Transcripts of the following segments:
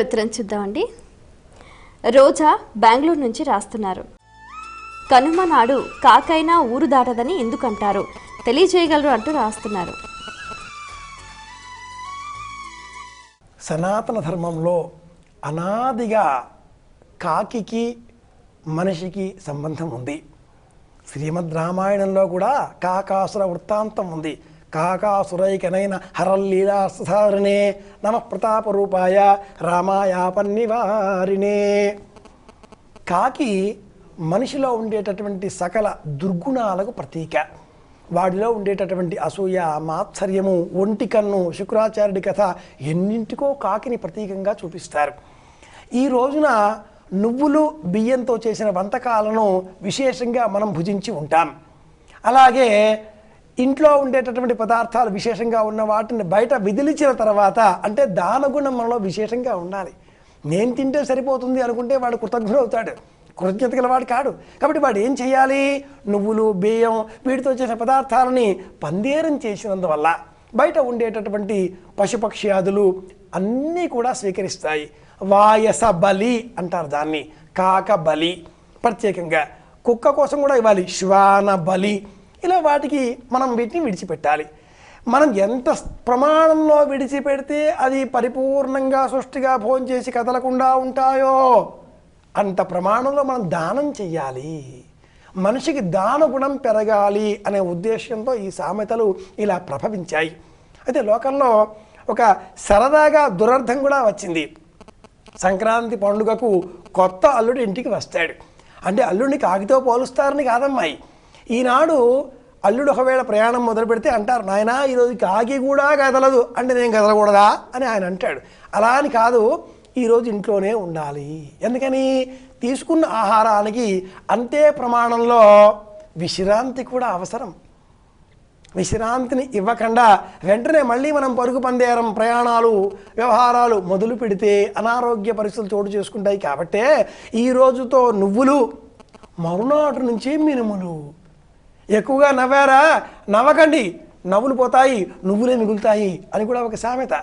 ఉత్తరం చూద్దామండి. రోజా బెంగళూరు నుంచి రాస్తున్నారు. కనుమ నాడు కాకైనా ఊరు దాటదని ఎందుకంటారు? తెలియజేయగలరు అంటూ రాస్తున్నారు. సనాతన ధర్మంలో అనాదిగా కాకికి మనిషికి సంబంధం ఉంది. శ్రీమద్ రామాయణంలో కూడా కాకాసుర వృత్తాంతం ఉంది. కాకాసురైకనైన హరల్లీలాసారిణే నమ ప్రతాప రూపాయ రామాయాపన్నివారిణే. కాకి మనిషిలో ఉండేటటువంటి సకల దుర్గుణాలకు ప్రతీక. వాడిలో ఉండేటటువంటి అసూయ మాత్సర్యము ఒంటి కన్ను శుక్రాచార్యుడి కథ ఎన్నింటికో కాకిని ప్రతీకంగా చూపిస్తారు. ఈ రోజున నువ్వులు బియ్యంతో చేసిన వంటకాలను విశేషంగా మనం భుజించి ఉంటాం. అలాగే ఇంట్లో ఉండేటటువంటి పదార్థాలు విశేషంగా ఉన్న వాటిని బయట విదిలిచిన తర్వాత అంటే దానగుణం మనలో విశేషంగా ఉండాలి. నేను తింటే సరిపోతుంది అనుకుంటే వాడు కృతజ్ఞుడవుతాడు కృతజ్ఞత గలవాడు కాడు. కాబట్టి వాడు ఏం చేయాలి? నువ్వులు బియ్యం వీటితో చేసిన పదార్థాలని పందేరం చేసినందువల్ల బయట ఉండేటటువంటి పశుపక్ష్యాదులు అన్నీ కూడా స్వీకరిస్తాయి. వాయస బలి అంటారు దాన్ని. కాక బలి. ప్రత్యేకంగా కుక్క కోసం కూడా ఇవ్వాలి. శ్వాన బలి. ఇలా వాటికి మనం వీటిని విడిచిపెట్టాలి. మనం ఎంత ప్రమాణంలో విడిచిపెడితే అది పరిపూర్ణంగా సృష్టిగా ఫోన్ చేసి కదలకుండా ఉంటాయో అంత ప్రమాణంలో మనం దానం చెయ్యాలి. మనిషికి దాన గుణం పెరగాలి అనే ఉద్దేశంతో ఈ సామెతలు ఇలా ప్రభవించాయి. అయితే లోకంలో ఒక సరదాగా దురర్థం కూడా వచ్చింది. సంక్రాంతి పండుగకు కొత్త అల్లుడు ఇంటికి వస్తాడు. అంటే అల్లుడిని కాగితో పోలుస్తారని కాదమ్మాయి. ఈనాడు అల్లుడు ఒకవేళ ప్రయాణం మొదలు పెడితే అంటారు నాయన ఈరోజు కాకి కూడా కదలదు అంటే నేను కదలకూడదా? అని ఆయన అంటాడు. అలా అని కాదు ఈరోజు ఇంట్లోనే ఉండాలి. ఎందుకని? తీసుకున్న ఆహారానికి అంతే ప్రమాణంలో విశ్రాంతి కూడా అవసరం. విశ్రాంతిని ఇవ్వకుండా వెంటనే మళ్ళీ మనం పరుగు పందేరం ప్రయాణాలు వ్యవహారాలు మొదలు పెడితే అనారోగ్య పరిస్థితులు చోటు చేసుకుంటాయి కాబట్టే ఈ రోజుతో నువ్వులు మరునాటి నుంచి మినుములు. ఎక్కువగా నవ్వారా? నవ్వకండి. నవ్వులు పోతాయి నువ్వులే మిగులుతాయి అని కూడా ఒక సామెత.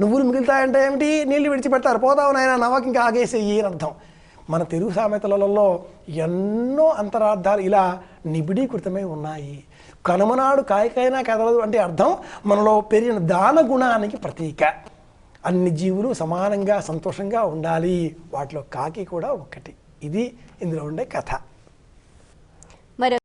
నువ్వులు మిగులుతాయంటే ఏమిటి? నీళ్ళు విడిచిపెడతారు. పోతావు నాయన నవ్వకి ఇంకా ఆగేసేయి అని అర్థం. మన తెలుగు సామెతలలో ఎన్నో అంతరార్థాలు ఇలా నిబిడీకృతమై ఉన్నాయి. కనుమనాడు కాయకైనా కదలదు అంటే అర్థం మనలో పెరిగిన దాన గుణానికి ప్రతీక. అన్ని జీవులు సమానంగా సంతోషంగా ఉండాలి. వాటిలో కాకి కూడా ఒకటి ఇది ఇందులో ఉండే కథ. మరి